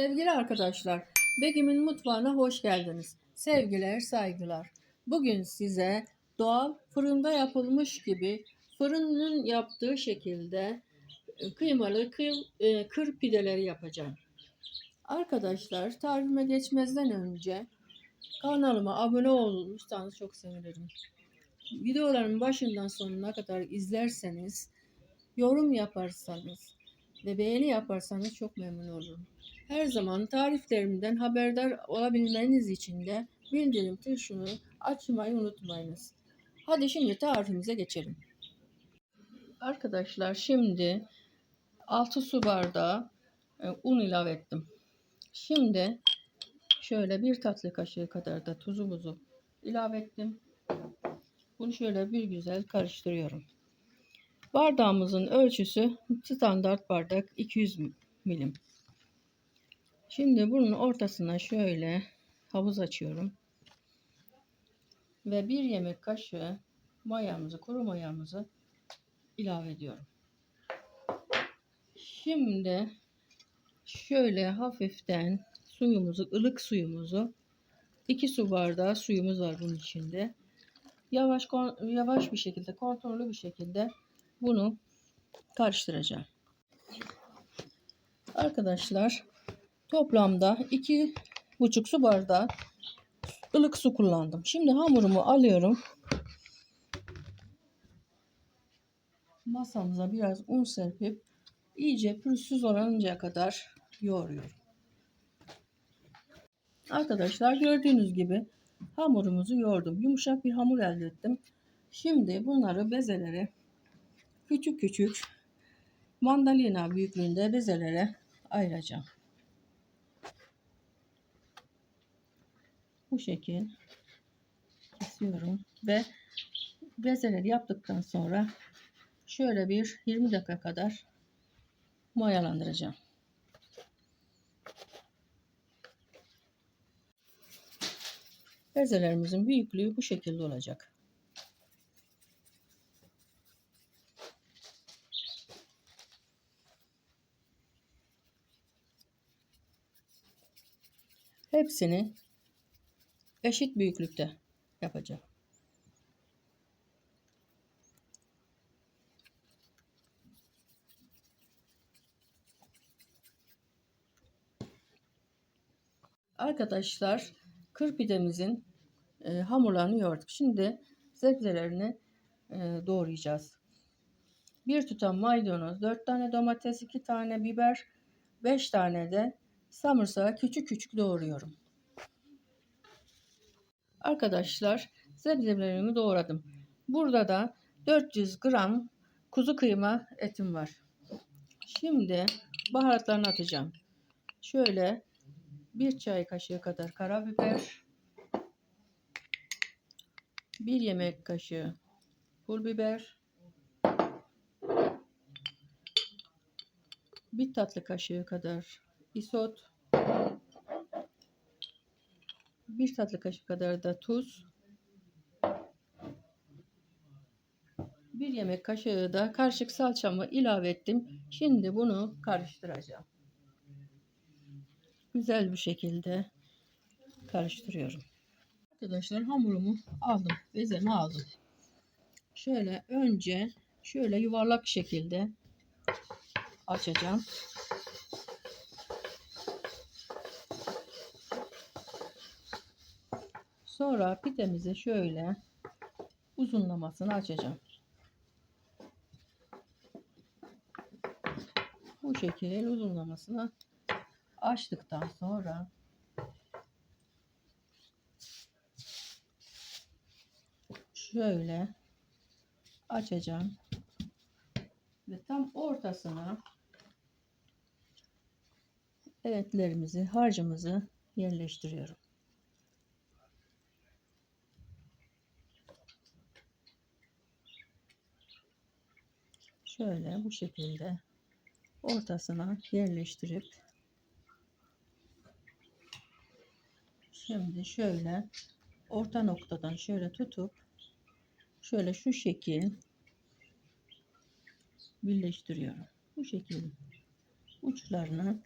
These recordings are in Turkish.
Sevgili arkadaşlar, Begim'in mutfağına hoş geldiniz. Sevgiler, saygılar. Bugün size doğal fırında yapılmış gibi fırının yaptığı şekilde e, kıymalı kıy, e, kır pideleri yapacağım. Arkadaşlar tarifime geçmezden önce kanalıma abone olursanız çok sevinirim. Videolarımın başından sonuna kadar izlerseniz, yorum yaparsanız ve beğeni yaparsanız çok memnun olurum. Her zaman tariflerimden haberdar olabilmeniz için de bildirim tuşunu açmayı unutmayınız. Hadi şimdi tarifimize geçelim. Arkadaşlar şimdi 6 su bardağı e, un ilave ettim. Şimdi şöyle bir tatlı kaşığı kadar da tuzumuzu ilave ettim. Bunu şöyle bir güzel karıştırıyorum. Bardağımızın ölçüsü standart bardak 200 milim. Şimdi bunun ortasına şöyle havuz açıyorum. Ve bir yemek kaşığı mayamızı, kuru mayamızı ilave ediyorum. Şimdi şöyle hafiften suyumuzu, ılık suyumuzu, iki su bardağı suyumuz var bunun içinde. Yavaş yavaş bir şekilde, kontrollü bir şekilde bunu karıştıracağım. Arkadaşlar toplamda iki buçuk su bardağı ılık su kullandım. Şimdi hamurumu alıyorum. Masamıza biraz un serpip iyice pürüzsüz oluncaya kadar yoğuruyorum. Arkadaşlar gördüğünüz gibi hamurumuzu yoğurdum. Yumuşak bir hamur elde ettim. Şimdi bunları bezelere küçük küçük mandalina büyüklüğünde bezelere ayıracağım. Bu şekil kesiyorum ve bezeleri yaptıktan sonra şöyle bir 20 dakika kadar mayalandıracağım. Bezelerimizin büyüklüğü bu şekilde olacak. Hepsini eşit büyüklükte yapacağım. Arkadaşlar kır pidemizin e, hamurlarını yoğurduk. Şimdi sebzelerini e, doğrayacağız. Bir tutam maydanoz, 4 tane domates, 2 tane biber, 5 tane de samırsağı küçük küçük doğruyorum. Arkadaşlar sebzelerimi doğradım. Burada da 400 gram kuzu kıyma etim var. Şimdi baharatlarını atacağım. Şöyle bir çay kaşığı kadar karabiber, bir yemek kaşığı pul biber, bir tatlı kaşığı kadar isot, bir tatlı kaşığı kadar da tuz, bir yemek kaşığı da karışık salçamı ilave ettim. Şimdi bunu karıştıracağım. Güzel bir şekilde karıştırıyorum. Arkadaşlar hamurumu aldım. Bezemi aldım. Şöyle önce şöyle yuvarlak şekilde açacağım. Sonra pidemizi şöyle uzunlamasını açacağım. Bu şekil uzunlamasını açtıktan sonra şöyle açacağım ve tam ortasına etlerimizi harcımızı yerleştiriyorum. Şöyle bu şekilde ortasına yerleştirip şimdi şöyle orta noktadan şöyle tutup şöyle şu şekil birleştiriyorum. Bu şekil uçlarını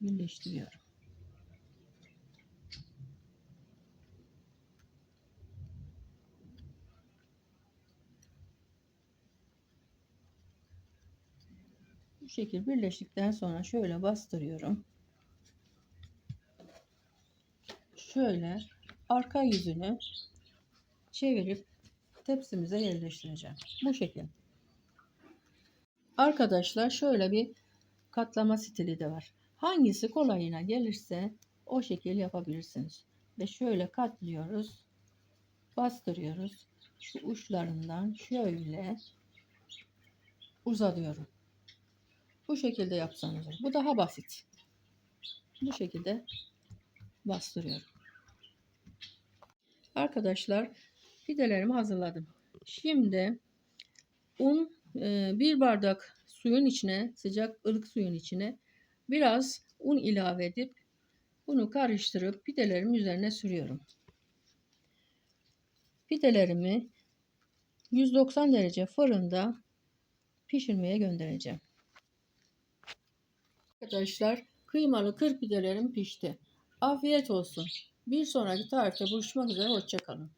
birleştiriyorum. Bu şekil birleştikten sonra şöyle bastırıyorum. Şöyle arka yüzünü çevirip tepsimize yerleştireceğim. Bu şekil. Arkadaşlar şöyle bir katlama stili de var. Hangisi kolayına gelirse o şekil yapabilirsiniz. Ve şöyle katlıyoruz. Bastırıyoruz. Şu uçlarından şöyle uzatıyorum. Bu şekilde yapsanız olur. Bu daha basit. Bu şekilde bastırıyorum. Arkadaşlar pidelerimi hazırladım. Şimdi un e, bir bardak suyun içine sıcak ılık suyun içine biraz un ilave edip bunu karıştırıp pidelerimin üzerine sürüyorum. Pidelerimi 190 derece fırında pişirmeye göndereceğim. Arkadaşlar kıymalı kır pidelerim pişti. Afiyet olsun. Bir sonraki tarifte buluşmak üzere. Hoşçakalın.